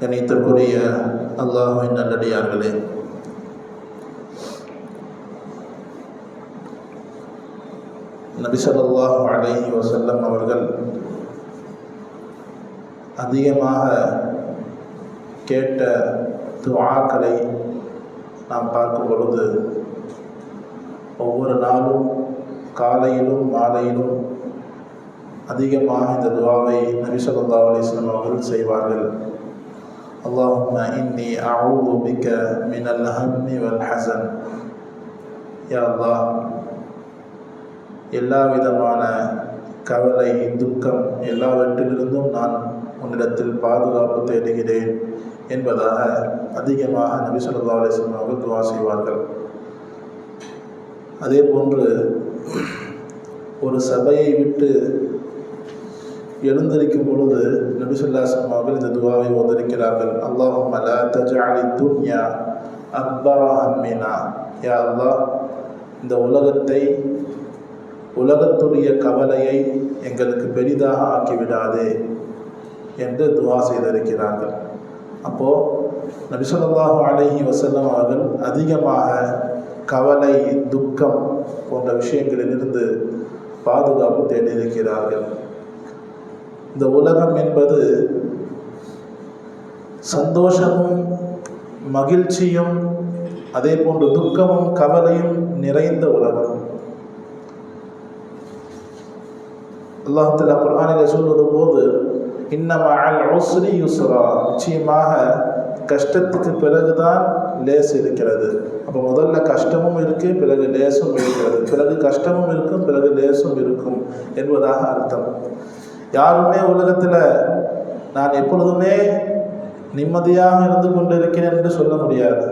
கணித்திற்குரிய அல்லாஹின் நல்லடியார்களே. நபிசல்லாஹ் அலஹி வசல்லம் அவர்கள் அதிகமாக கேட்ட துவாக்களை நாம் பார்க்கும் பொழுது ஒவ்வொரு நாளும் காலையிலும் மாலையிலும் அதிகமாக இந்த துவாவை நபிசல்லா ஸல்லல்லாஹு அவர்கள் செய்வார்கள். اللهم إني أعوذ بك من الهم والحزن يا الله எல்லா விதமான கவலை துக்கம் எல்லாவற்றிலிருந்தும் நான் உன்னிடத்தில் பாதுகாப்பு தேடுகிறேன் என்பதாக அதிகமாக நபி சொல்லா அலிஸ்லாம் அவர்கள் துவா செய்வார்கள் அதே போன்று ஒரு சபையை விட்டு எழுந்திருக்கும் பொழுது நபிசுல்லாஸ்லாம் அவர்கள் இந்த துவாவை ஓதரிக்கிறார்கள். அல்லாஹும் அலா தஜாலி துன்யா அக்பரா அம்மினா. யா அல்லா இந்த உலகத்தை உலகத்துடைய கவலையை எங்களுக்கு பெரிதாக ஆக்கிவிடாதே என்று துவா செய்திருக்கிறார்கள். அப்போது நபிசல்லாஹு அலஹி வசல்லம் அவர்கள் அதிகமாக கவலை துக்கம் போன்ற விஷயங்களிலிருந்து பாதுகாப்பு தேடியிருக்கிறார்கள். இந்த உலகம் என்பது சந்தோஷமும் மகிழ்ச்சியும் அதே போன்று துக்கமும் கவலையும் நிறைந்த உலகம். அல்லாஹத்துல குரானில் சொல்வது போது இன்னமல் யுஸ்ரா நிச்சயமாக கஷ்டத்துக்கு பிறகுதான் லேஸ் இருக்கிறது. அப்போ முதல்ல கஷ்டமும் இருக்கு பிறகு லேசும் இருக்கிறது. பிறகு கஷ்டமும் இருக்கும் பிறகு லேசும் இருக்கும் என்பதாக அர்த்தம். யாருமே உலகத்தில் நான் எப்பொழுதுமே நிம்மதியாக இருந்து கொண்டு இருக்கிறேன் என்று சொல்ல முடியாது.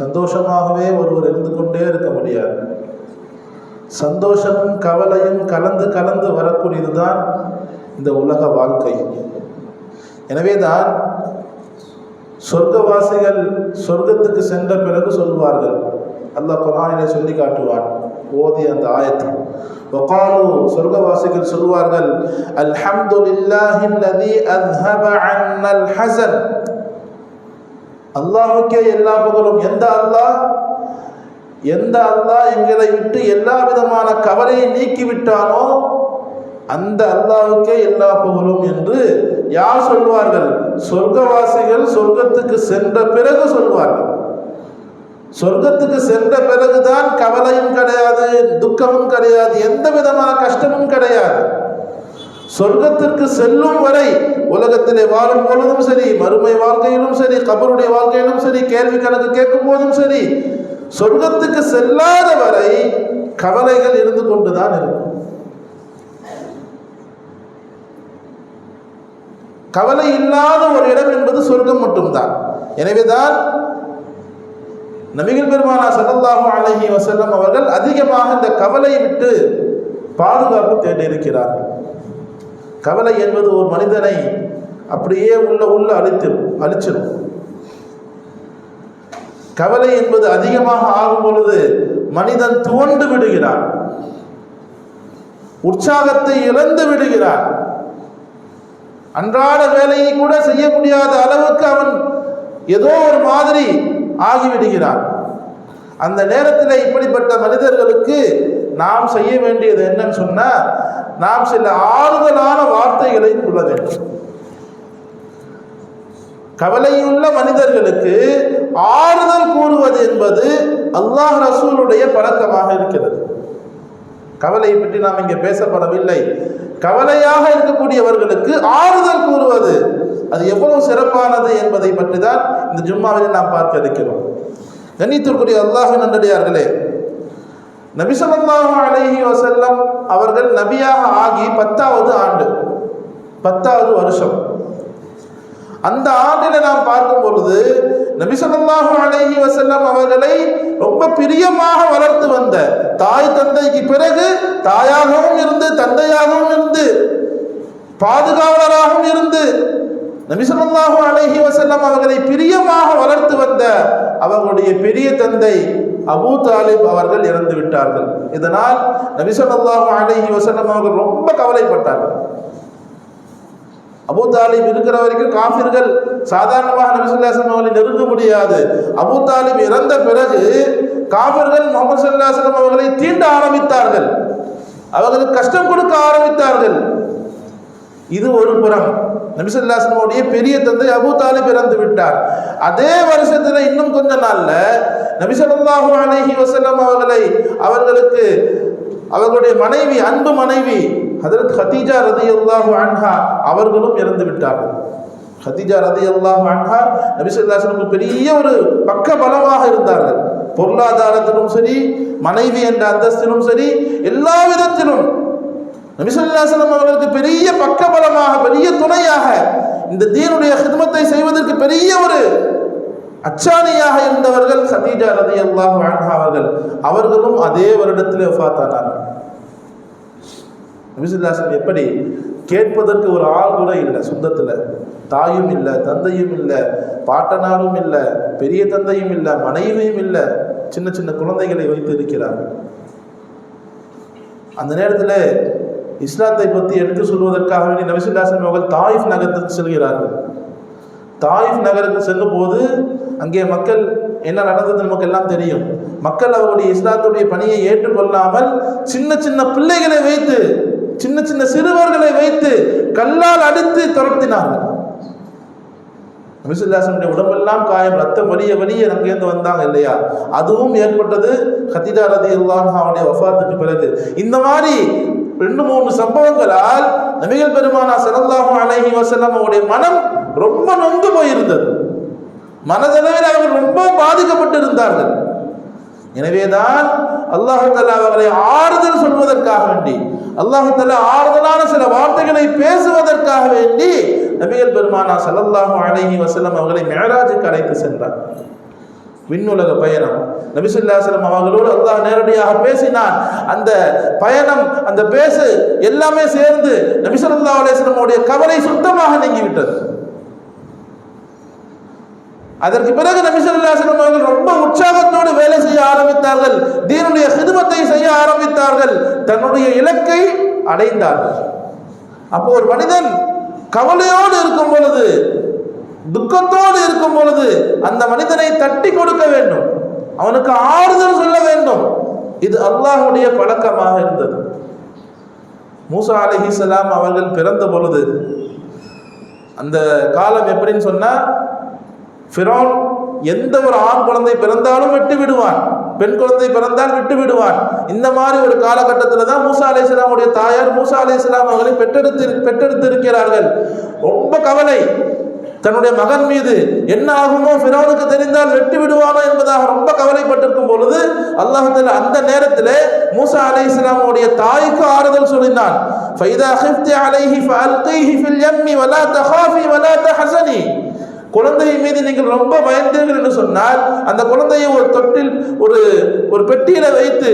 சந்தோஷமாகவே ஒருவர் இருந்து கொண்டே இருக்க முடியாது. சந்தோஷமும் கவலையும் கலந்து கலந்து வரக்கூடியது தான் இந்த உலக வாழ்க்கை. எனவே தான் சொர்க்கவாசிகள் சொர்க்கத்துக்கு சென்ற பிறகு சொல்வார்கள். அல்லாஹ் குரானிலே சொல்லி காட்டுவான். ஓதி அந்த ஆயத்து. வகாலு சொர்க்கவாசிகள் சொல்வார்கள் அல்ஹம்துலில்லாஹி அல்லதி அஸ்ஹப அன்னல் ஹஸன் அல்லாஹ்வுக்கே எல்லா புகழும். எந்த அல்லாஹ்? எந்த அல்லாஹ் எங்களை விட்டு எல்லா விதமான கவலையை நீக்கிவிட்டானோ அந்த அல்லாவுக்கே எல்லா புகழும் என்று யார் சொல்வார்கள்? சொர்க்கவாசிகள் சொர்க்கத்துக்கு சென்ற பிறகு சொல்வார்கள். சொர்க்கத்துக்கு சென்ற பிறகுதான் கவலையும் கிடையாது துக்கமும் கிடையாது எந்த விதமான கஷ்டமும் கிடையாது. சொர்க்கத்திற்கு செல்லும் வரை உலகத்திலே வாழும் பொழுதும் சரி மறுமை வாழ்க்கையிலும் சரி கபருடைய வாழ்க்கையிலும் சரி கேள்வி கணக்கு கேட்கும் போதும் சரி சொர்க்கத்துக்கு செல்லாத வரை கவலைகள் இருந்து கொண்டுதான் இருக்கும். கவலை இல்லாத ஒரு இடம் என்பது சொர்க்கம் மட்டும்தான். எனவேதான் நபிகள் பெருமானா சல்லல்லாஹு அலஹி வசல்லம் அவர்கள் அதிகமாக இந்த கவலையை விட்டு பாதுகாப்பு தேடியிருக்கிறார்கள் கவலை என்பது ஒரு மனிதனை அப்படியே உள்ள உள்ள அழித்து அழிச்சிடும் கவலை என்பது அதிகமாக ஆகும் பொழுது மனிதன் துவண்டு விடுகிறான். உற்சாகத்தை இழந்து விடுகிறான். அன்றாட வேலையை கூட செய்ய முடியாத அளவுக்கு அவன் ஏதோ ஒரு மாதிரி ஆகிவிடுகிறார். அந்த நேரத்தில் இப்படிப்பட்ட மனிதர்களுக்கு நாம் செய்ய வேண்டியது என்னன்னு சொன்னால் நாம் சில ஆறுதலான வார்த்தைகளை சொல்ல வேண்டும். கவலையுள்ள மனிதர்களுக்கு ஆறுதல் கூறுவது என்பது அல்லாஹ் ரசூலுடைய பழக்கமாக இருக்கிறது. கவலையை பற்றி நாம் இங்கே பேசப்படவில்லை. கவலையாக இருக்கக்கூடியவர்களுக்கு ஆறுதல் கூறுவது அது எவ்வளவு சிறப்பானது என்பதை பற்றி தான் இந்த ஜும்மாவில் நாம் பார்க்க இருக்கிறோம். கண்ணித்திற்குரிய அல்லாஹ் நன்றடியார்களே நபிசல்லாஹு அலைஹி வசல்லம் அவர்கள் நபியாக ஆகி பத்தாவது ஆண்டு பத்தாவது வருஷம். அந்த ஆண்டில் நாம் பார்க்கும் பொழுது நபிசல்லாஹு அலஹி வசல்லம் அவர்களை ரொம்ப பிரியமாக வளர்த்து வந்த தாய் தந்தைக்கு பிறகு தாயாகவும் இருந்து தந்தையாகவும் இருந்து பாதுகாவலராகவும் இருந்து நபிசல்லாஹு அலஹி வசல்லம் அவர்களை பிரியமாக வளர்த்து வந்த அவர்களுடைய பெரிய தந்தை அபூ தாலிப் அவர்கள் இறந்து விட்டார்கள். இதனால் நபிசல்லாஹு அலஹி வசல்லம் அவர்கள் ரொம்ப கவலைப்பட்டார்கள். அபூ தாலிப் இருக்கிற வரைக்கும் காஃபிர்கள் சாதாரணமாக நபிசுல்லாசன் அவர்களை நெருங்க முடியாது. அபூ தாலிப் இறந்த பிறகு காஃபிர்கள் முகமது சல்லாசலம் அவர்களை தீண்ட ஆரம்பித்தார்கள். அவர்களுக்கு கஷ்டம் கொடுக்க ஆரம்பித்தார்கள். இது ஒரு புறம். நபிசுல்லாசனுடைய பெரிய தந்தை அபூ தாலிப் இறந்து விட்டார். அதே வருஷத்துல இன்னும் கொஞ்ச நாள்ல நபிசல்லாஹு அலஹி வஸல்லம் அவர்களை அவர்களுக்கு அவர்களுடைய மனைவி அன்பு மனைவி ஹதரத் ஹதீஜா ரதியல்லாஹு அன்ஹா அவர்களும் இறந்து விட்டார்கள். ஹதீஜா ரதியல்லாஹு அன்ஹா நபிசல்லாசனுக்கு பெரிய ஒரு பக்க பலமாக இருந்தார்கள். பொருளாதாரத்திலும் சரி மனைவி என்ற அந்தஸ்திலும் சரி எல்லா விதத்திலும். நபிசல்லாசலம் அவர்களுக்கு பெரிய பக்க பலமாக பெரிய துணையாக இந்த தீனுடைய ஹிதமத்தை செய்வதற்கு பெரிய ஒரு அச்சாணியாக இருந்தவர்கள் சதீஜா ரதி அல்லாஹ் அவர்கள். அவர்களும் அதே வருடத்திலே வஃபாத்தானார்கள் நபிசுல்லாசன் எப்படி? கேட்பதற்கு ஒரு ஆள் கூட இல்லை சொந்தத்தில். தாயும் இல்லை தந்தையும் இல்லை பாட்டனாரும் இல்லை பெரிய தந்தையும் இல்லை மனைவியும் இல்லை. சின்ன சின்ன குழந்தைகளை வைத்து இருக்கிறார்கள் அந்த நேரத்தில் இஸ்லாத்தை பற்றி எடுத்து சொல்வதற்காக வேண்டி நபிசுல்லாசன் அவர்கள் தாயிஃப் நகரத்துக்கு செல்கிறார்கள். தாயிஃப் நகருக்கு செல்லும் போது அங்கே மக்கள் என்ன நடந்தது நமக்கு எல்லாம் தெரியும். மக்கள் அவருடைய இஸ்லாத்துடைய பணியை ஏற்றுக்கொள்ளாமல் சின்ன சின்ன பிள்ளைகளை வைத்து சின்ன சின்ன சிறுவர்களை வைத்து கல்லால் அடித்து துரத்தினார்கள். நபிசுல்லாசனுடைய உடம்பெல்லாம் காயம் ரத்தம் வலிய வலிய அங்கேருந்து வந்தாங்க இல்லையா? அதுவும் ஏற்பட்டது ஹத்திஜா ரதி அல்லாஹாவுடைய வஃபாத்துக்கு பிறகு. இந்த மாதிரி ரெண்டு மூணு சம்பவங்களால் நபிகள் பெருமானா சரல்லாஹு அலஹி வஸல்லம் அவருடைய மனம் ரொம்ப நொந்து போயிருந்தது. மனதளவில் அவர்கள் ரொம்ப பாதிக்கப்பட்டு இருந்தார்கள் எனவேதான் அல்லாஹு தல்லா அவர்களை ஆறுதல் சொல்வதற்காக வேண்டி அல்லாஹு தல்லா ஆறுதலான சில வார்த்தைகளை பேசுவதற்காக வேண்டி நபிகள் பெருமானா சல்லல்லாஹு அலைஹி வஸல்லம் அவர்களை மேராஜுக்கு அழைத்து சென்றார். விண்ணுலக பயணம். நபிசுல்லாசலம் அவர்களோடு அல்லாஹ் நேரடியாக பேசினான். அந்த பயணம் அந்த பேசு எல்லாமே சேர்ந்து நபிசல்லா அலேஸ்லமுடைய கவலை சுத்தமாக நீங்கிவிட்டது. அதற்கு பிறகு நபிசல்லாஸ்லம் அவர்கள் ரொம்ப உற்சாகத்தோடு வேலை செய்ய ஆரம்பித்தார்கள். தீனுடைய சிதுமத்தை செய்ய ஆரம்பித்தார்கள். தன்னுடைய இலக்கை அடைந்தார்கள். அப்போ ஒரு மனிதன் கவலையோடு இருக்கும் பொழுது துக்கத்தோடு இருக்கும் பொழுது அந்த மனிதனை தட்டி கொடுக்க வேண்டும். அவனுக்கு ஆறுதல் சொல்ல வேண்டும். இது அல்லாஹுடைய பழக்கமாக இருந்தது. மூசா அலிஹிசலாம் அவர்கள் பிறந்த பொழுது அந்த காலம் எப்படின்னு சொன்னா ஃபிரோன் எந்த ஒரு ஆண் குழந்தை பிறந்தாலும் விட்டு விடுவான். பெண் குழந்தை பிறந்தால் விட்டு விடுவான். இந்த மாதிரி ஒரு காலகட்டத்தில் தான் மூசா அலி இஸ்லாமுடைய தாயார் மூசா அலி இஸ்லாம் அவர்களை பெற்றெடுத்து பெற்றெடுத்து இருக்கிறார்கள் ரொம்ப கவலை. தன்னுடைய மகன் மீது என்ன ஆகுமோ ஃபிரோனுக்கு தெரிந்தால் வெட்டு விடுவானோ என்பதாக ரொம்ப கவலைப்பட்டிருக்கும் பொழுது அல்லாஹ் அந்த நேரத்தில் மூசா அலை இஸ்லாமுடைய தாய்க்கு ஆறுதல் சொல்லினான். ஃபைதா ஹிஃப்தி அலைஹி ஃபஅல்கைஹி ஃபில் யம்மி வலா தஹாஃபி வலா தஹஸனி. குழந்தை மீது நீங்கள் ரொம்ப பயந்தீர்கள் என்று சொன்னால் அந்த குழந்தையை ஒரு தொட்டில் ஒரு ஒரு பெட்டியில வைத்து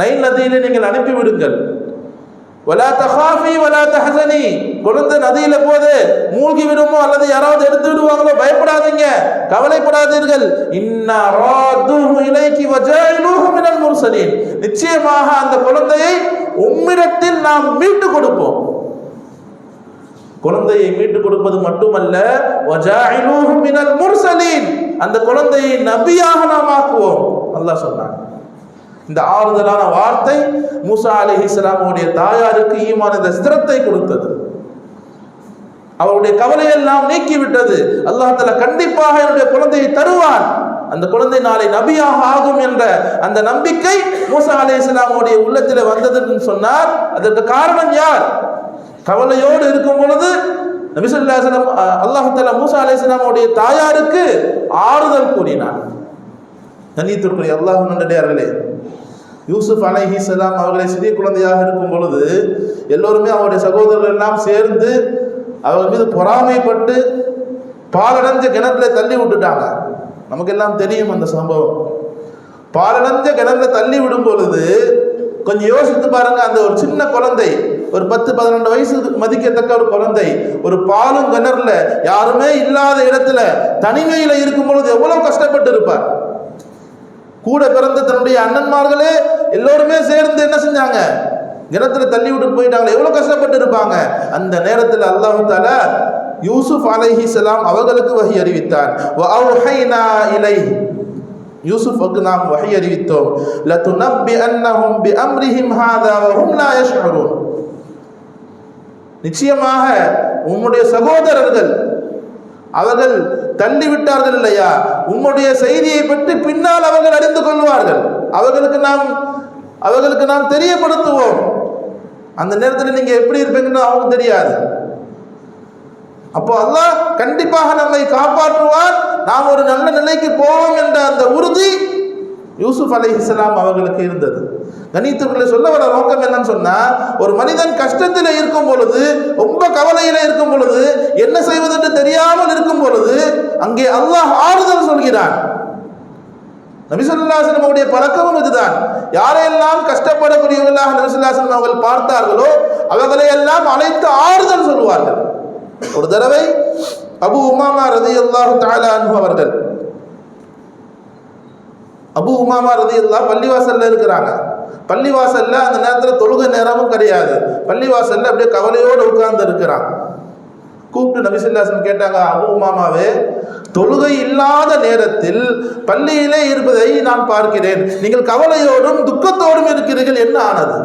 நைல் நதியில நீங்கள் அனுப்பி விடுங்கள். வலா தஹாஃபி வலா தஹசனி. குழந்தை நதியில போது மூழ்கி விடுமோ அல்லது யாராவது எடுத்து விடுவாங்களோ பயப்படாதீங்க கவலைப்படாதீர்கள். இன்னா ராதுஹு இலைக்கி வஜாயிலுஹு மினல் முர்சலீன். நிச்சயமாக அந்த குழந்தையை உம்மிடத்தில் நாம் மீட்டு கொடுப்போம். குழந்தையை மீட்டு கொடுப்பது மட்டுமல்ல முர்சலீன். அந்த குழந்தையை நபியாக நாம் ஆக்குவோம். அல்லாஹ் சொன்னாங்க இந்த ஆறுதலான வார்த்தை மூசா அலி இஸ்லாமுடைய தாயாருக்கு ஈமான இந்த ஸ்திரத்தை கொடுத்தது. அவருடைய கவலையெல்லாம் நீக்கிவிட்டது. அல்லாஹால கண்டிப்பாக என்னுடைய குழந்தையை தருவான். அந்த குழந்தை நாளை நபியாக ஆகும் என்ற அந்த நம்பிக்கை மூசா அலி இஸ்லாமுடைய உள்ளத்தில் வந்ததுன்னு சொன்னார். அதற்கு காரணம் யார்? கவலையோடு இருக்கும் பொழுது நபிசுல்லாசனம் அல்லாஹால மூசா அலிஸ்லாமுடைய தாயாருக்கு ஆறுதல் கூறினார் கண்ணியத்திற்குரிய அல்லாஹ் நன்றியார்களே யூசுப் அலஹி சலாம் அவர்களை சிறிய குழந்தையாக இருக்கும் பொழுது எல்லோருமே அவருடைய சகோதரர்கள் எல்லாம் சேர்ந்து அவர் மீது பொறாமைப்பட்டு பாலடைஞ்ச கிணத்துல தள்ளி விட்டுட்டாங்க. நமக்கெல்லாம் தெரியும் அந்த சம்பவம். பாலடைஞ்ச கிணத்துல தள்ளி விடும் பொழுது கொஞ்சம் யோசித்து பாருங்க அந்த ஒரு சின்ன குழந்தை ஒரு பத்து பதினெண்டு வயசு மதிக்கத்தக்க ஒரு குழந்தை ஒரு பாலும் கிணறுல யாருமே இல்லாத இடத்துல தனிமையில இருக்கும் பொழுது எவ்வளவு கஷ்டப்பட்டு இருப்பார்? கூட பிறந்த தன்னுடைய அண்ணன்மார்களே எல்லோருமே சேர்ந்து என்ன செஞ்சாங்க? கிணத்துல தள்ளி விட்டு போயிட்டாங்க. எவ்வளவு கஷ்டப்பட்டு இருப்பாங்க? அந்த நேரத்தில் அல்லாஹு தாலா யூசுப் சலாம் அவர்களுக்கு வகை அறிவித்தார். யூசுஃபுக்கு நாம் வகை அறிவித்தோம் நம்பி அன்னஹும் பி அம்ரிஹிம் ஹாதா வஹும் லா யஷ்ஹுரூன் நிச்சயமாக உம்முடைய சகோதரர்கள் அவர்கள் தள்ளி விட்டார்கள் இல்லையா உம்முடைய செய்தியை பற்றி பின்னால் அவர்கள் அறிந்து கொள்வார்கள் அவர்களுக்கு நாம் அவர்களுக்கு நாம் தெரியப்படுத்துவோம் அந்த நேரத்தில் நீங்கள் எப்படி இருப்பீங்கன்னு அவங்களுக்கு தெரியாது அப்போ அல்லாஹ் கண்டிப்பாக நம்மை காப்பாற்றுவார் நாம் ஒரு நல்ல நிலைக்கு போவோம் என்ற அந்த உறுதி யூசுப் அலைஹிஸ்ஸலாம் அவர்களுக்கு இருந்தது. கணித்துக்குள்ளே சொல்ல வர நோக்கம் என்னன்னு சொன்னால் ஒரு மனிதன் கஷ்டத்தில் இருக்கும் பொழுது ரொம்ப கவலையில் இருக்கும் பொழுது என்ன செய்வதென்று தெரியாமல் இருக்கும் பொழுது அங்கே அல்லாஹ் ஆறுதல் சொல்கிறான். நபிசுல்லாசனம் அவருடைய பழக்கமும் இதுதான். யாரையெல்லாம் கஷ்டப்படக்கூடியவர்களாக நபிசுல்லாசனம் அவர்கள் பார்த்தார்களோ அவர்களை எல்லாம் அழைத்து ஆறுதல் சொல்வார்கள் ஒரு தடவை அபு உமாமா ரதி அல்லாஹு தாலானு அவர்கள் அபு உமாமா ரதி அல்லா பள்ளிவாசல்ல இருக்கிறாங்க. பள்ளிவாசல்ல அந்த நேரத்தில் தொழுகை நேரமும் கிடையாது. பள்ளிவாசல்ல அப்படியே கவலையோடு உட்கார்ந்து இருக்கிறாங்க கூப்பிட்டு நபிசுல்லாசன் கேட்டாங்க அபு உமாமாவே தொழுகை இல்லாத நேரத்தில் பள்ளியிலே இருப்பதை நான் பார்க்கிறேன். நீங்கள் கவலையோடும் துக்கத்தோடும் இருக்கிறீர்கள். என்ன ஆனது?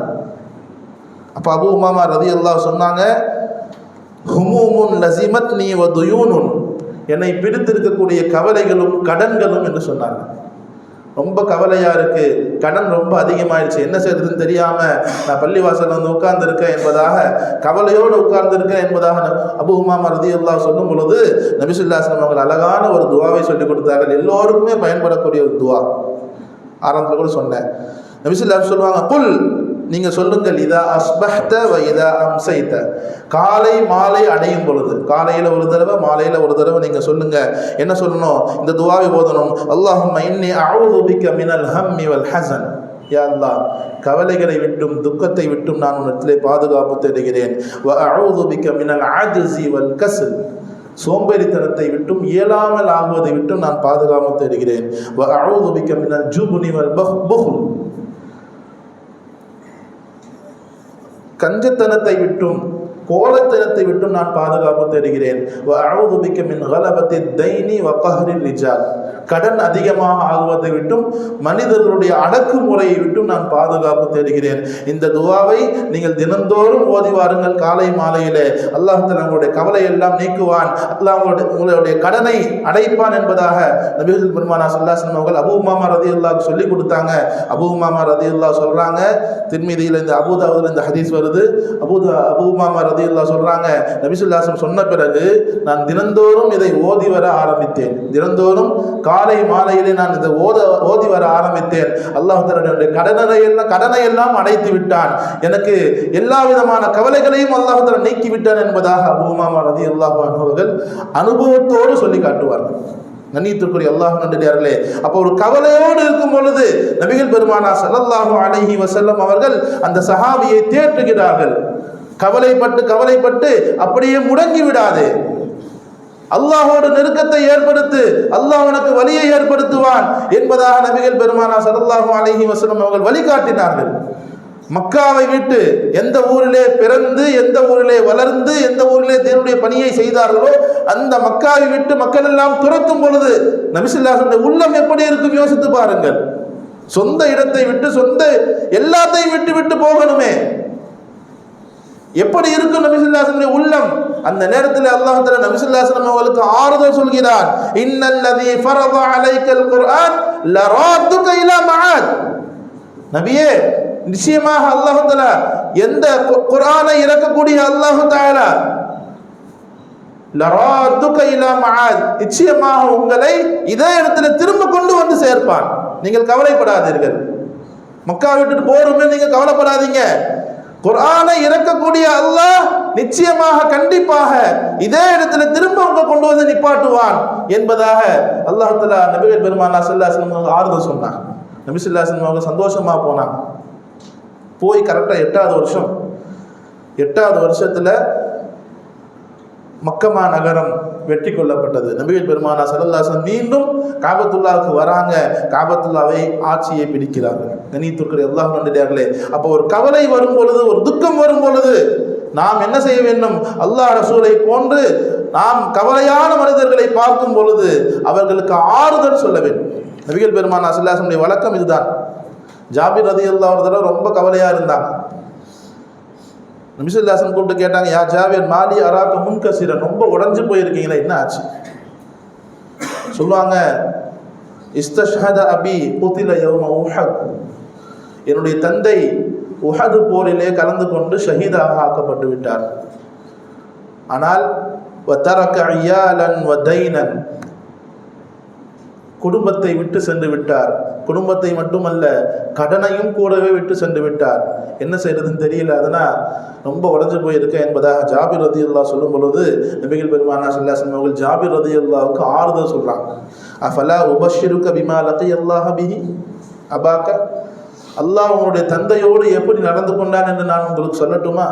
அப்போ அபு உமாமா ரதி அல்லாஹ் சொன்னாங்க ஹுமூமுன் லசிமத் நீ வதுயூனுன். என்னை பிடித்திருக்கக்கூடிய கவலைகளும் கடன்களும் என்று சொன்னாங்க ரொம்ப கவலையா இருக்கு. கடன் ரொம்ப அதிகமாயிடுச்சு. என்ன செய்யறதுன்னு தெரியாம நான் பள்ளிவாசல் வந்து உட்கார்ந்துருக்கேன் என்பதாக கவலையோடு உட்கார்ந்துருக்கேன் என்பதாக அபு உமாமா ரதி அல்லாஹ் சொல்லும் பொழுது நபிசுல்லாஸ்லம் அவங்க அழகான ஒரு துவாவை சொல்லி கொடுத்தார்கள். எல்லோருக்குமே பயன்படக்கூடிய ஒரு துவா. ஆரம்பத்தில் கூட சொன்னேன். நபிசுல்லா சொல்லுவாங்க குல் நீங்க சொல்லுங்கள் இதா அஸ்பஹ்த வ இதா அம்சைத்த. காலை மாலை அடையும் பொழுது காலையில ஒரு தடவை மாலையில ஒரு தடவை நீங்க சொல்லுங்க. என்ன சொல்லணும்? இந்த துவாவை போதணும் அல்லாஹும் இன்னி அவுதுபிக்க மினல் ஹம்மி வல் ஹசன். யா அல்லாஹ் கவலைகளை விட்டும் துக்கத்தை விட்டும் நான் உன்னிடத்திலே பாதுகாப்பு தேடுகிறேன். வ அஊது மினல் ஆஜிஸி வல் கஸ்ல். சோம்பேறித்தனத்தை விட்டும் இயலாமல் ஆகுவதை விட்டும் நான் பாதுகாப்பு தேடுகிறேன். வ அஊது மினல் ஜுப்னி வல் பஹ் கஞ்சத்தனத்தை விட்டும். கோலத்தனத்தை விட்டும் நான் பாதுகாப்பு தேடுகிறேன். மின் தைனி வ கஹ்ரில் கடன் அதிகமாக ஆகுவதை விட்டும் மனிதர்களுடைய அடக்குமுறையை விட்டும் நான் பாதுகாப்பு தேடுகிறேன். இந்த துவாவை நீங்கள் தினந்தோறும் ஓதி வாருங்கள் காலை மாலையிலே. அல்லாஹ் உங்களுடைய கவலை எல்லாம் நீக்குவான். அல்லாஹ் உங்களுடைய உங்களுடைய கடனை அடைப்பான் என்பதாக நபிகள் பெருமானா சல்லாசன் அவர்கள் அபு மாமா ரதி அல்லாவுக்கு சொல்லி கொடுத்தாங்க. அபு மாமா ரதி அல்லா சொல்றாங்க. திருமீதியில் இந்த அபுதாவுல இந்த ஹதீஸ் வருது. அபுதா அபு மாமா ரதி ரதியுல்லா சொல்றாங்க. நபிசுல்லாசம் சொன்ன பிறகு நான் தினந்தோறும் இதை ஓதி வர ஆரம்பித்தேன். தினந்தோறும் காலை மாலையிலே நான் இதை ஓத ஓதி வர ஆரம்பித்தேன். அல்லாஹ் தன்னுடைய கடனை எல்லாம் கடனை எல்லாம் அடைத்து விட்டான். எனக்கு எல்லா விதமான கவலைகளையும் அல்லாஹ் தலை நீக்கி விட்டான் என்பதாக அபூமாமா ரதி அல்லாஹ் அவர்கள் அனுபவத்தோடு சொல்லி காட்டுவார்கள். கண்ணியத்திற்குரிய அல்லாஹ் நன்றியார்களே அப்போ ஒரு கவலையோடு இருக்கும் பொழுது நபிகள் பெருமானா ஸல்லல்லாஹு அலஹி வசல்லம் அவர்கள் அந்த சஹாபியை தேற்றுகிறார்கள். கவலைப்பட்டு கவலைப்பட்டு அப்படியே முடங்கி விடாதே. அல்லாஹோடு நெருக்கத்தை ஏற்படுத்து அல்லாஹ் உனக்கு வழியை ஏற்படுத்துவான் என்பதாக நபிகள் பெருமானா ஸல்லல்லாஹு அலஹி வசனம் அவர்கள் வழிகாட்டினார்கள். மக்காவை விட்டு எந்த ஊரிலே பிறந்து எந்த ஊரிலே வளர்ந்து எந்த ஊரிலே தேவனுடைய பணியை செய்தார்களோ அந்த மக்காவை விட்டு மக்கள் எல்லாம் துரத்தும் பொழுது நபிசுல்லாஹுடைய உள்ளம் எப்படி இருக்கும் யோசித்து பாருங்கள். சொந்த இடத்தை விட்டு சொந்த எல்லாத்தையும் விட்டு விட்டு போகணுமே. எப்படி இருக்கும் நபிசுல்லாசனுடைய உள்ளம்? அந்த நேரத்தில் அல்லாஹ் தலா நபிசுல்லாசனம் அவர்களுக்கு ஆறுதல் சொல்கிறார். இன்னல்லதி ஃபரத அலைக்கல் குர்ஆன் லராதுக இலா மஆத் நபியே நிச்சயமாக அல்லாஹ் தலா எந்த கு- குர்ஆனை இறக்கக்கூடிய அல்லாஹ் தஆலா லராதுக இலா மஆத் நிச்சயமாக உங்களை இதே இடத்துல திரும்ப கொண்டு வந்து சேர்ப்பான். நீங்கள் கவலைப்படாதீர்கள். மக்கா விட்டுட்டு போறோமே நீங்க கவலைப்படாதீங்க. குரானை இறக்கக்கூடிய அல்லாஹ் நிச்சயமாக கண்டிப்பாக இதே இடத்துல திரும்ப உங்க கொண்டு வந்து நிப்பாட்டுவான் என்பதாக அல்லாஹ் தஆலா நபிகள் பெருமானா ஸல்லல்லாஹு அலைஹி ஆறுதல் சொன்னாங்க. நபி ஸல்லல்லாஹு அலைஹி அவங்க சந்தோஷமாக போனாங்க. போய் கரெக்டாக எட்டாவது வருஷம். எட்டாவது வருஷத்தில் மக்கமா நகரம் வெற்றி கொள்ளப்பட்டது நபிகள் பெருமானா சரல்லாசன் மீண்டும் காபத்துல்லாவுக்கு வராங்க. காபத்துல்லாவை ஆட்சியை பிடிக்கிறார்கள். கணித்திருக்கிற எல்லாம் நன்றியார்களே அப்போ ஒரு கவலை வரும் பொழுது ஒரு துக்கம் வரும் பொழுது நாம் என்ன செய்ய வேண்டும்? அல்லாஹ் ரசூலை போன்று நாம் கவலையான மனிதர்களை பார்க்கும் பொழுது அவர்களுக்கு ஆறுதல் சொல்ல வேண்டும். நபிகள் பெருமானா சல்லாசனுடைய வழக்கம் இதுதான். ஜாபிர் ரதி அல்லா ஒரு தடவை ரொம்ப கவலையாக இருந்தாங்க நபிசுல்லாசன் கூப்பிட்டு கேட்டாங்க யா ஜாவியர் மாலி அராக்க முன்கசிரன் ரொம்ப உடஞ்சு போயிருக்கீங்களா என்ன ஆச்சு? சொல்லுவாங்க இஸ்தஷஹத அபி புத்தில யௌம உஹத். என்னுடைய தந்தை உஹது போரிலே கலந்து கொண்டு ஷஹீதாக ஆக்கப்பட்டு விட்டார். ஆனால் வத்தரக்க ஐயாலன் வதைனன் குடும்பத்தை விட்டு சென்று விட்டார். குடும்பத்தை மட்டுமல்ல கடனையும் கூடவே விட்டு சென்று விட்டார். என்ன செய்யறதுன்னு தெரியல. அதனால் ரொம்ப உடஞ்சு போயிருக்க என்பதாக ஜாபிர் ரதி அல்லா சொல்லும் பொழுது நபிகள் பெருமானா சல்லாசன் அவர்கள் ஜாபிர் ரதி அல்லாவுக்கு ஆறுதல் சொல்கிறாங்க அஃபலா உபஷிருக்க பிமா லத்தி அல்லாஹ் பிஹி? அபாக்க அல்லாஹ் உங்களுடைய தந்தையோடு எப்படி நடந்து கொண்டான் என்று நான் உங்களுக்கு சொல்லட்டுமா?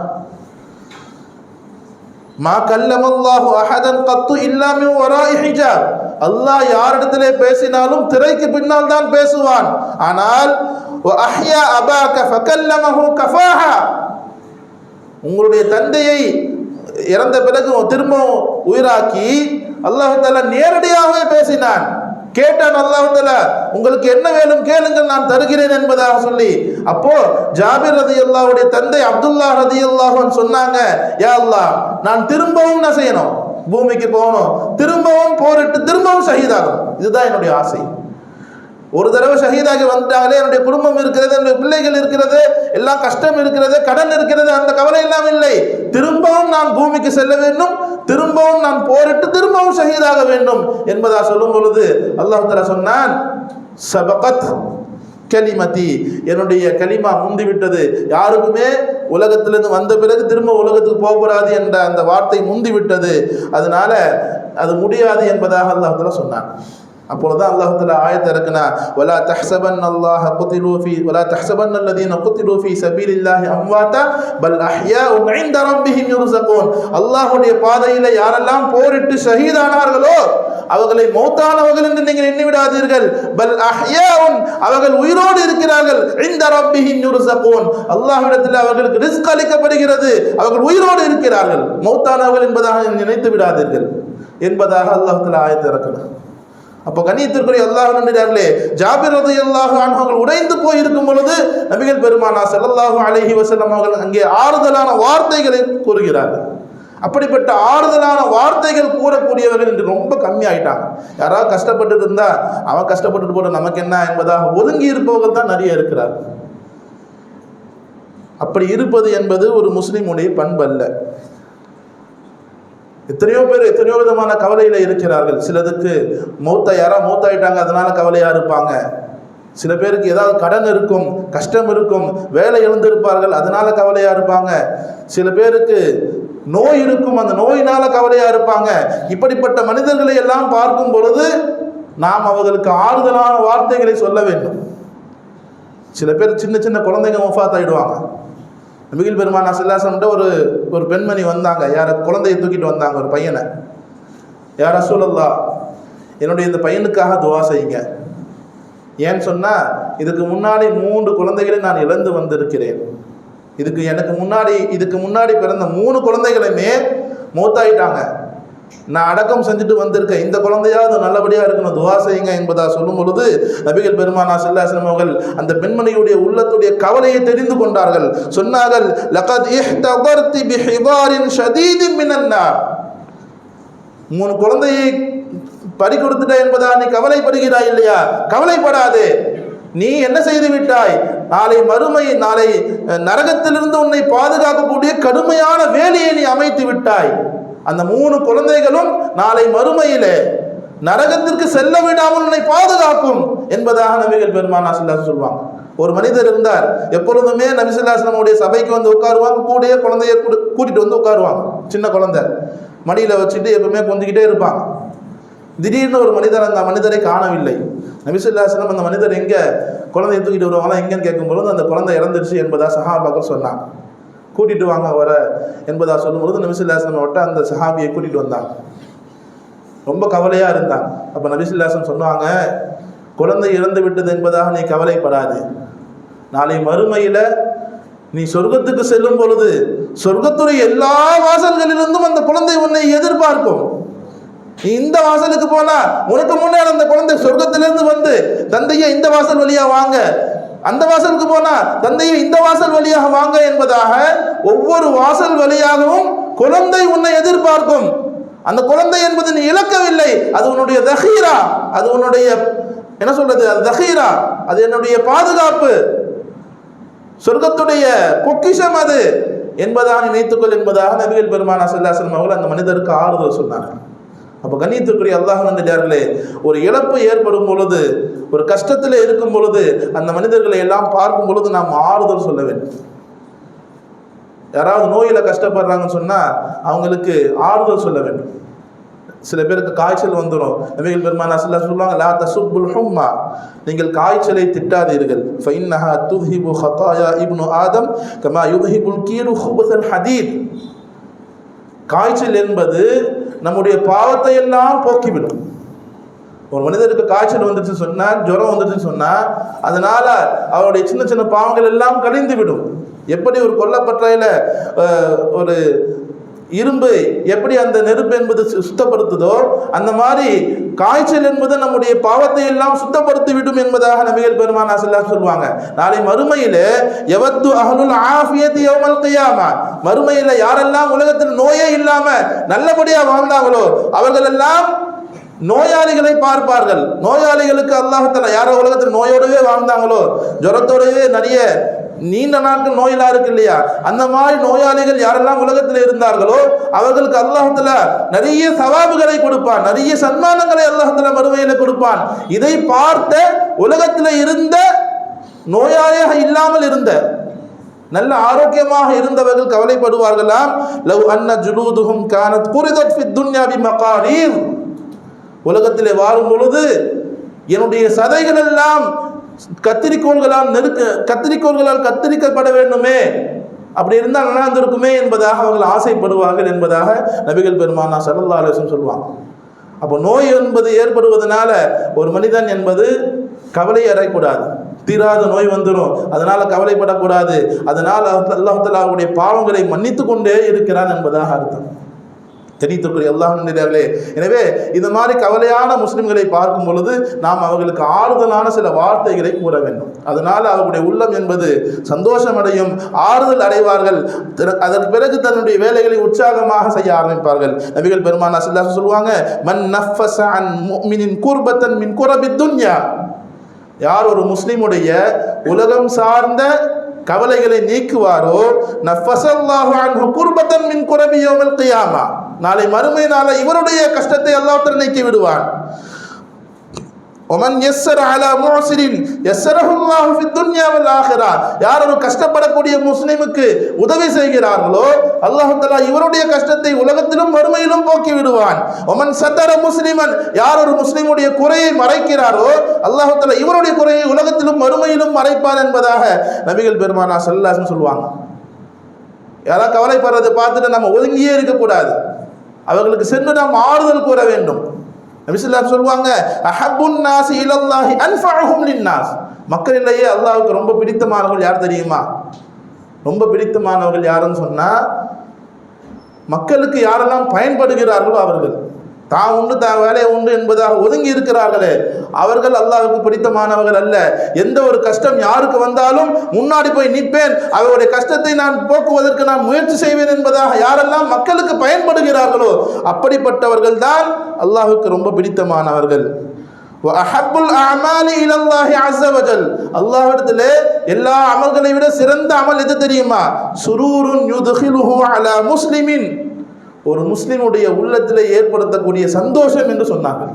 மா கல்லமல்லாஹு அஹதன் கத்து இல்லாம வராய் ஹிஜாப். அல்லாஹ் யாரிடத்திலே பேசினாலும் திரைக்கு பின்னால் தான் பேசுவான். ஆனால் அஹ்யா அபாக ஃபகல்லமஹு கஃபாஹா. உங்களுடைய தந்தையை இறந்த பிறகு திரும்பவும் உயிராக்கி அல்லாஹால நேரடியாகவே பேசினான். கேட்டான் அல்லாஹால உங்களுக்கு என்ன வேணும் கேளுங்கள் நான் தருகிறேன் என்பதாக சொல்லி. அப்போ ஜாபிர் ரதி அல்லாவுடைய தந்தை அப்துல்லா ரதி அல்லாஹன் சொன்னாங்க யா அல்லாஹ் நான் திரும்பவும் என்ன செய்யணும் பூமிக்கு போகணும். திரும்பவும் போரிட்டு திரும்பவும் ஷஹீதாகணும் இதுதான் என்னுடைய ஆசை. ஒரு தடவை ஷஹீதாகி வந்துட்டாங்களே என்னுடைய குடும்பம் இருக்கிறது என்னுடைய பிள்ளைகள் இருக்கிறது எல்லாம் கஷ்டம் இருக்கிறது கடன் இருக்கிறது அந்த கவலை எல்லாம் இல்லை. திரும்பவும் நான் பூமிக்கு செல்ல வேண்டும். திரும்பவும் நான் போரிட்டு திரும்பவும் ஷஹீதாக வேண்டும் என்பதா சொல்லும் பொழுது அல்லாஹ் சொன்னான் சபகத் கலிமதி. என்னுடைய கலிமா முந்திவிட்டது. யாருக்குமே உலகத்திலிருந்து வந்த பிறகு திரும்ப உலகத்துக்கு போகக்கூடாது என்ற அந்த வார்த்தை முந்திவிட்டது. அதனால அது முடியாது என்பதாக அல்லாஹ் சொன்னான். அப்பொழுதுதான் அல்லாஹுல ஆயத்தை இருக்குனா வலா தஹ்சபன் அல்லாஹ் குத்திலூஃபி வலா தஹ்சபன் அல்லதீன குத்திலு ஃபி சபீலில்லாஹி அம்வாதா பல் அஹ்யா இன்த ரப்பிஹிம் யுர்ஸகூன். அல்லாஹ்வுடைய பாதையில யாரெல்லாம் போரிட்டு ஷஹீதானார்களோ அவர்களை மௌத்தானவர்கள் என்று நீங்கள் எண்ணி விடாதீர்கள் பல் அஹ்யாஉன் அவர்கள் உயிரோடு இருக்கிறார்கள். இந்த ரப்பிஹின் யுர்சகூன் அல்லாஹ்விடத்தில் அவர்களுக்கு ரிஸ்க் அளிக்கப்படுகிறது. அவர்கள் உயிரோடு இருக்கிறார்கள். மௌத்தானவர்கள் என்பதாக நினைத்து விடாதீர்கள். என்பதாக அல்லாஹ் தஆலா ஆயத்தை இறக்கிறார் அப்போ கண்ணியத்திற்குரிய அல்லாஹ் நன்றார்களே ஜாபிர் ரதி அல்லாஹ் அவர்கள் உடைந்து போயிருக்கும் பொழுது நபிகள் பெருமானா செல்லல்லாஹு அலஹி வஸல்லம் அவர்கள் அங்கே ஆறுதலான வார்த்தைகளை கூறுகிறார்கள். அப்படிப்பட்ட ஆறுதலான வார்த்தைகள் கூறக்கூடியவர்கள் இன்று ரொம்ப கம்மியாயிட்டாங்க. யாராவது கஷ்டப்பட்டு இருந்தா அவன் கஷ்டப்பட்டுட்டு போட நமக்கு என்ன என்பதாக ஒதுங்கி இருப்பவர்கள் தான் நிறைய இருக்கிறார். அப்படி இருப்பது என்பது ஒரு முஸ்லீமுடைய பண்பு அல்ல எத்தனையோ பேர் எத்தனையோ விதமான கவலையில் இருக்கிறார்கள். சிலதுக்கு மூத்த யாரா மூத்தாயிட்டாங்க அதனால கவலையாக இருப்பாங்க. சில பேருக்கு ஏதாவது கடன் இருக்கும் கஷ்டம் இருக்கும் வேலை இழந்திருப்பார்கள் அதனால கவலையாக இருப்பாங்க. சில பேருக்கு நோய் இருக்கும் அந்த நோயினால கவலையாக இருப்பாங்க. இப்படிப்பட்ட மனிதர்களை எல்லாம் பார்க்கும் பொழுது நாம் அவர்களுக்கு ஆறுதலான வார்த்தைகளை சொல்ல வேண்டும். சில பேர் சின்ன சின்ன குழந்தைங்க முஃபாத் ஆகிடுவாங்க மிகில் பெருமானா சில்லாசன்ட்டு ஒரு ஒரு பெண்மணி வந்தாங்க. யார குழந்தையை தூக்கிட்டு வந்தாங்க ஒரு பையனை. யார சூழல்லா என்னுடைய இந்த பையனுக்காக துவா செய்யுங்க. ஏன்னு சொன்னால் இதுக்கு முன்னாடி மூன்று குழந்தைகளை நான் இழந்து வந்திருக்கிறேன். இதுக்கு எனக்கு முன்னாடி இதுக்கு முன்னாடி பிறந்த மூணு குழந்தைகளுமே மூத்தாயிட்டாங்க. நான் அடக்கம் செஞ்சுட்டு வந்திருக்கேன். இந்த குழந்தையாவது நல்லபடியாக இருக்கணும். துவா செய்யுங்க என்பதா சொல்லும் பொழுது நபிகள் பெருமானா செல்லாசனம் அவர்கள் அந்த பெண்மணியுடைய உள்ளத்துடைய கவலையை தெரிந்து கொண்டார்கள். சொன்னார்கள் மூணு குழந்தையை பறி கொடுத்துட்ட என்பதா நீ கவலைப்படுகிறாய் இல்லையா? கவலைப்படாதே. நீ என்ன செய்து விட்டாய்? நாளை மறுமை நாளை நரகத்திலிருந்து உன்னை பாதுகாக்கக்கூடிய கடுமையான வேலையை நீ அமைத்து விட்டாய். அந்த மூணு குழந்தைகளும் நாளை மறுமையிலே நரகத்திற்கு செல்ல விடாமல் உன்னை பாதுகாக்கும் என்பதாக நபிகள் பெருமானா சொல்லா சொல்வாங்க. ஒரு மனிதர் இருந்தார் எப்பொழுதுமே நபிசுல்லாஸ்லமுடைய சபைக்கு வந்து உட்காருவாங்க கூடயே குழந்தைய கூட்டிட்டு வந்து உட்காருவாங்க சின்ன குழந்தை. மடியில் வச்சுட்டு எப்பவுமே கொஞ்சிக்கிட்டே இருப்பாங்க. திடீர்னு ஒரு மனிதர் அந்த மனிதரை காணவில்லை. நபிசுல்லாஸ்லம் அந்த மனிதர் எங்கே குழந்தைய தூக்கிட்டு வருவாங்களா எங்கன்னு கேட்கும்பொழுது அந்த குழந்தை இறந்துருச்சு என்பதா சஹாபாக்கள் சொன்னாங்க. கூட்டிட்டு வாங்க வர என்பதா சொல்லும்பொழுது நபிசுல்லாசனம் விட்ட அந்த சஹாபியை கூட்டிட்டு வந்தாங்க. ரொம்ப கவலையா இருந்தாங்க. அப்ப நபிசுல்லாசன் சொன்னாங்க குழந்தை இறந்து விட்டது என்பதாக நீ கவலைப்படாது. நாளை மறுமையில நீ சொர்க்கத்துக்கு செல்லும் பொழுது சொர்க்கத்துறை எல்லா வாசல்களிலிருந்தும் அந்த குழந்தை உன்னை எதிர்பார்க்கும். நீ இந்த வாசலுக்கு போனா உனக்கு முன்னாடி அந்த குழந்தை சொர்க்கத்திலிருந்து வந்து தந்தையை இந்த வாசல் வழியா வாங்க. அந்த வாசலுக்கு போனா தந்தையை இந்த வாசல் வழியாக வாங்க என்பதாக ஒவ்வொரு வாசல் வழியாகவும் குழந்தை உன்னை எதிர்பார்க்கும். அந்த குழந்தை என்பது நீ இழக்கவில்லை. அது உன்னுடைய தஹீரா. அது உன்னுடைய என்ன சொல்றது? அது தஹீரா. அது என்னுடைய பாதுகாப்பு. சொர்க்கத்துடைய பொக்கிஷம் அது என்பதாக நினைத்துக்கொள் என்பதாக நபிகள் பெருமானா சல்லாசலம் அவர்கள் அந்த மனிதருக்கு ஆறுதல் சொன்னாங்க அப்போ கண்ணியத்துக்குரிய அல்லாஹ் நன்றியார்களே ஒரு இழப்பு ஏற்படும் பொழுது ஒரு கஷ்டத்தில் இருக்கும் பொழுது அந்த மனிதர்களை எல்லாம் பார்க்கும் பொழுது நாம் ஆறுதல் சொல்ல வேண்டும். யாராவது நோயில் கஷ்டப்படுறாங்கன்னு சொன்னால் அவங்களுக்கு ஆறுதல் சொல்ல வேண்டும். சில பேருக்கு காய்ச்சல் வந்துடும் நபிகள் பெருமானா சில சொல்லுவாங்க லா தசுப்புல் ஹும்மா. நீங்கள் காய்ச்சலை திட்டாதீர்கள். ஃபைன்னஹா துஹிபு ஹதாயா இப்னு ஆதம் கமா யுஹிபுல் கீரு ஹுபுசல் ஹதீத். காய்ச்சல் என்பது நம்முடைய பாவத்தை எல்லாம் போக்கிவிடும். ஒரு மனிதருக்கு காய்ச்சல் வந்துருச்சு சொன்னால் ஜுரம் வந்துச்சுன்னு சொன்னால் அதனால அவருடைய சின்ன சின்ன பாவங்கள் எல்லாம் கழிந்து விடும் எப்படி ஒரு கொல்லப்பட்டையில் ஒரு இரும்பு எப்படி அந்த நெருப்பு என்பது சு- சுத்தப்படுத்துதோ அந்த மாதிரி காய்ச்சல் என்பது நம்முடைய பாவத்தை எல்லாம் சுத்தப்படுத்தி விடும் என்பதாக நபிகள் பெருமான் அசல்லாம் சொல்லுவாங்க. நாளை மறுமையில எவத்து அகலுல் ஆஃபியத்து எவமல் கியாமா. மறுமையில யாரெல்லாம் உலகத்தில் நோயே இல்லாம நல்லபடியா வாழ்ந்தாங்களோ அவர்கள் எல்லாம் நோயாளிகளை பார்ப்பார்கள். நோயாளிகளுக்கு அல்லாஹத்தில் யாரோ உலகத்தில் நோயோடவே வாழ்ந்தாங்களோ ஜுரத்தோடவே நிறைய நீண்ட நாட்கள் நோயெல்லாம் இருக்கு இல்லையா அந்த மாதிரி நோயாளிகள் யாரெல்லாம் உலகத்தில் இருந்தார்களோ அவர்களுக்கு அல்லாஹத்துல நிறைய சவாபுகளை கொடுப்பான். நிறைய சன்மானங்களை அல்லாஹத்துல மறுமையில கொடுப்பான். இதை பார்த்த உலகத்தில் இருந்த நோயாளியாக இல்லாமல் இருந்த நல்ல ஆரோக்கியமாக இருந்தவர்கள் கவலைப்படுவார்களாம் லவ் அன்ன ஜுலூதுஹும் கானத் குரிதத் ஃபி துன்யாபி மகாரீர். உலகத்திலே வாழும் பொழுது என்னுடைய சதைகள் எல்லாம் கத்திரிக்கோள்களால் நெருக்க கத்திரிக்கோள்களால் கத்திரிக்கப்பட வேண்டுமே. அப்படி இருந்தால் நல்லா இருந்திருக்குமே என்பதாக அவர்கள் ஆசைப்படுவார்கள் என்பதாக நபிகள் பெருமானா சல்லல்லா அலிஸ்லம் சொல்லுவாங்க அப்போ நோய் என்பது ஏற்படுவதனால ஒரு மனிதன் என்பது கவலை அடையக்கூடாது. தீராத நோய் வந்துடும் அதனால கவலைப்படக்கூடாது. அதனால் அல்லாஹ் அவருடைய பாவங்களை மன்னித்து கொண்டே இருக்கிறான் என்பதாக அர்த்தம். தெரிவித்துக்குரிய அல்லாஹ் நிலையார்களே எனவே இந்த மாதிரி கவலையான முஸ்லிம்களை பார்க்கும் பொழுது நாம் அவர்களுக்கு ஆறுதலான சில வார்த்தைகளை கூற வேண்டும். அதனால் அவர்களுடைய உள்ளம் என்பது சந்தோஷமடையும் ஆறுதல் அடைவார்கள். திற- அதற்கு பிறகு தன்னுடைய வேலைகளை உற்சாகமாக செய்ய ஆரம்பிப்பார்கள். நபிகள் பெருமான ஸல்லல்லாஹு சொல்லுவாங்க மன் நஃபஸ அன் கூர்பத்தன் மின் குரபி துன்யா. யார் ஒரு முஸ்லிமுடைய உலகம் சார்ந்த கவலைகளை நீக்குவாரோ நஃபஸல்லாஹு அன்ஹு குர்பத்தன் மின் குரபி யௌமல் கியாமா. நாளை மறுமை நாள இவருடைய கஷ்டத்தை அல்லாஹ் நீக்கி விடுவான். ஒமன் எஸ்ஸர் அலா முஹ்சிரின் எஸ்ஸரஹுல்லாஹு ஃபித் துன்யா வல் ஆখিরা யார் ஒரு கஷ்டப்படக்கூடிய முஸ்லிமுக்கு உதவி செய்கிறார்களோ அல்லாஹ் தஆலா இவருடைய கஷ்டத்தை உலகத்திலும் மறுமையிலும் போக்கி விடுவான். ஒமன் சத்தர முஸ்லிமன் யார் ஒரு முஸ்லிமுடைய குறையை மறைக்கிறாரோ அல்லாஹ் தஆலா இவருடைய குறையை உலகத்திலும் மறுமையிலும் மறைப்பான் என்பதாக நபிகள் பெருமானா ஸல்லல்லாஹு சொல்லுவாங்க. யாராவது கவலைப்படுறதை பார்த்துட்டு நம்ம ஒதுங்கியே இருக்கக்கூடாது. அவர்களுக்கு சென்று நாம் ஆறுதல் கூற வேண்டும். நபிசுல்லாம் சொல்லுவாங்க அஹபுன் நாஸ் இலல்லாஹி அன்ஃபஅஹும் லின்னாஸ். மக்களிலேயே அல்லாஹ்வுக்கு ரொம்ப பிடித்தமானவர்கள் யார் தெரியுமா? ரொம்ப பிடித்தமானவர்கள் யாருன்னு சொன்னா மக்களுக்கு யாரெல்லாம் பயன்படுகிறார்களோ அவர்கள். தான் உண்டு தான் வேலையை உண்டு என்பதாக ஒதுங்கி இருக்கிறார்களே. அவர்கள் அல்லாவுக்கு பிடித்தமானவர்கள் அல்ல. எந்த ஒரு கஷ்டம் யாருக்கு வந்தாலும் முன்னாடி போய் நிற்பேன். அவருடைய கஷ்டத்தை நான் போக்குவதற்கு நான் முயற்சி செய்வேன் என்பதாக யாரெல்லாம் மக்களுக்கு பயன்படுகிறார்களோ அப்படிப்பட்டவர்கள் தான் அல்லாஹுக்கு ரொம்ப பிடித்தமானவர்கள். அஹப்புல் அமாலி இலல்லாஹி அஸ்ஸ அல்லாஹ்விடத்திலே எல்லா அமல்களை விட சிறந்த அமல் எது தெரியுமா? சுரூருன் யுத்ஹிலுஹு அலா முஸ்லிமின். ஒரு முஸ்லீமுடைய உள்ளத்தில் ஏற்படுத்தக்கூடிய சந்தோஷம் என்று சொன்னார்கள்.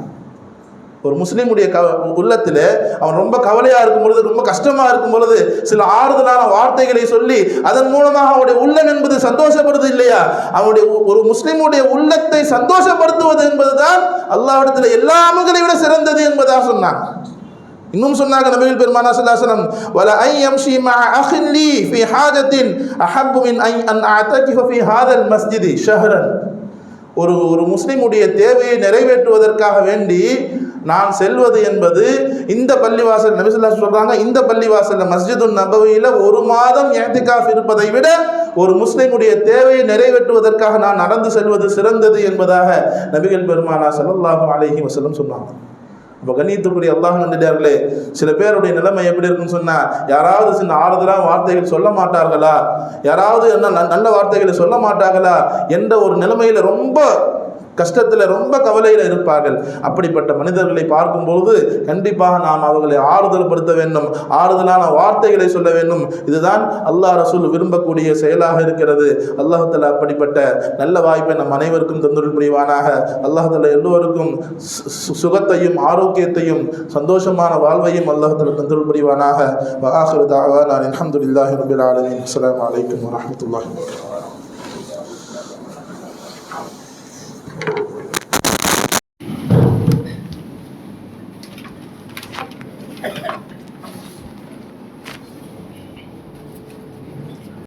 ஒரு முஸ்லீமுடைய க உள்ளத்தில் அவன் ரொம்ப கவலையாக இருக்கும் பொழுது ரொம்ப கஷ்டமாக இருக்கும் பொழுது சில ஆறுதலான வார்த்தைகளை சொல்லி அதன் மூலமாக அவனுடைய உள்ளம் என்பது சந்தோஷப்படுது இல்லையா? அவனுடைய ஒரு முஸ்லீமுடைய உள்ளத்தை சந்தோஷப்படுத்துவது என்பதுதான் அல்லாவிடத்தில் எல்லா அமல்களை விட சிறந்தது என்பதாக சொன்னான். இன்னும் சொன்னாங்க நபிகள் பெருமானா சல்லாசலம் வல ஐ எம் ஷி மா அஹில்லி ஃபி ஹாஜத்தின் அஹப்பு மின் ஐ அன் அஅதகிஃப ஃபி ஹாதல் மஸ்ஜிதி ஷஹரன். ஒரு ஒரு முஸ்லிமுடைய தேவையை நிறைவேற்றுவதற்காக வேண்டி நான் செல்வது என்பது இந்த பள்ளிவாசல் நபிசுல்லா சொல்றாங்க இந்த பள்ளிவாசல்ல மஸ்ஜிதுன் நபவியில ஒரு மாதம் ஏத்திகாஃப் இருப்பதை விட ஒரு முஸ்லிமுடைய தேவையை நிறைவேற்றுவதற்காக நான் நடந்து செல்வது சிறந்தது என்பதாக நபிகள் பெருமானா சல்லாஹூ அலஹி வசலம் சொன்னாங்க. இப்போ கண்ணியத்துக்குரிய அல்லாஹ் வந்துட்டார்களே சில பேருடைய நிலைமை எப்படி இருக்குன்னு சொன்னால் யாராவது சின்ன ஆறுதலாக வார்த்தைகள் சொல்ல மாட்டார்களா? யாராவது என்ன நல்ல வார்த்தைகளை சொல்ல மாட்டார்களா? என்ற ஒரு நிலைமையில ரொம்ப கஷ்டத்தில் ரொம்ப கவலையில் இருப்பார்கள். அப்படிப்பட்ட மனிதர்களை பார்க்கும்போது கண்டிப்பாக நாம் அவர்களை ஆறுதல் படுத்த வேண்டும். ஆறுதலான வார்த்தைகளை சொல்ல வேண்டும். இதுதான் அல்லாஹ் ரசூல் விரும்பக்கூடிய செயலாக இருக்கிறது. அல்லாஹத்தில் அப்படிப்பட்ட நல்ல வாய்ப்பை நம் அனைவருக்கும் தந்துள் புரிவானாக. அல்லாஹத்தில் எல்லோருக்கும் சு- சு- சுகத்தையும் ஆரோக்கியத்தையும் சந்தோஷமான வாழ்வையும் அல்லாஹத்தில் தந்துள் புரிவானாக. வஆஹிரு தஅவானா அல்ஹம்துலில்லாஹி ரப்பில் ஆலமீன். அஸ்ஸலாமு அலைக்கும் வரஹ்மத்துல்லாஹி